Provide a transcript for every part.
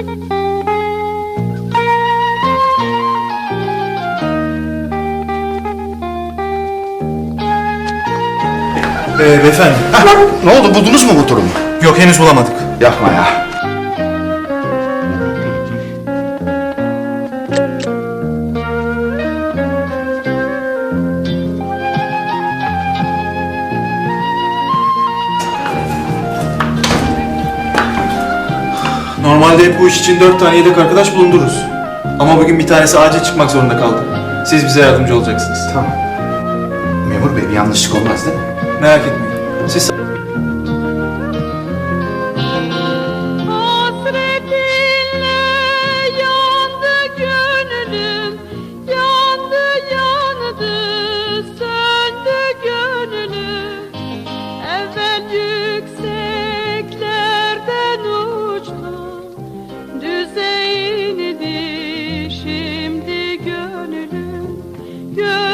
Ee, beyefendi. Ne oldu buldunuz mu motorumu? Yok henüz bulamadık. Yapma ya. Normalde hep bu iş için dört tane yedek arkadaş bulundururuz. Ama bugün bir tanesi acil çıkmak zorunda kaldı. Siz bize yardımcı olacaksınız. Tamam. Memur bey bir yanlışlık olmaz değil mi? Merak etmeyin. Siz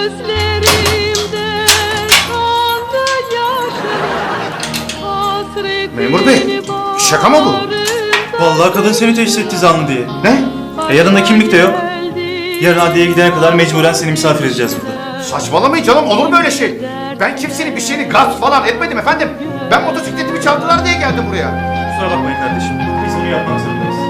Gözlerimde kaldı yaşım, hasretini Memur bey, şaka mı bu? Vallahi kadın seni teşhis etti zanlı diye. Ne? E yanında kimlik de yok. Yarın adliyeye gidene kadar mecburen seni misafir edeceğiz burada. Saçmalamayın canım olur mu öyle şey? Ben kimsenin bir şeyini gasp falan etmedim efendim. Ben motosikletimi çaldılar diye geldim buraya. Kusura bakmayın kardeşim. Biz bunu yapmak zorundayız.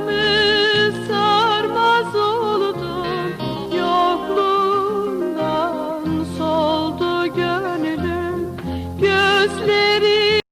me.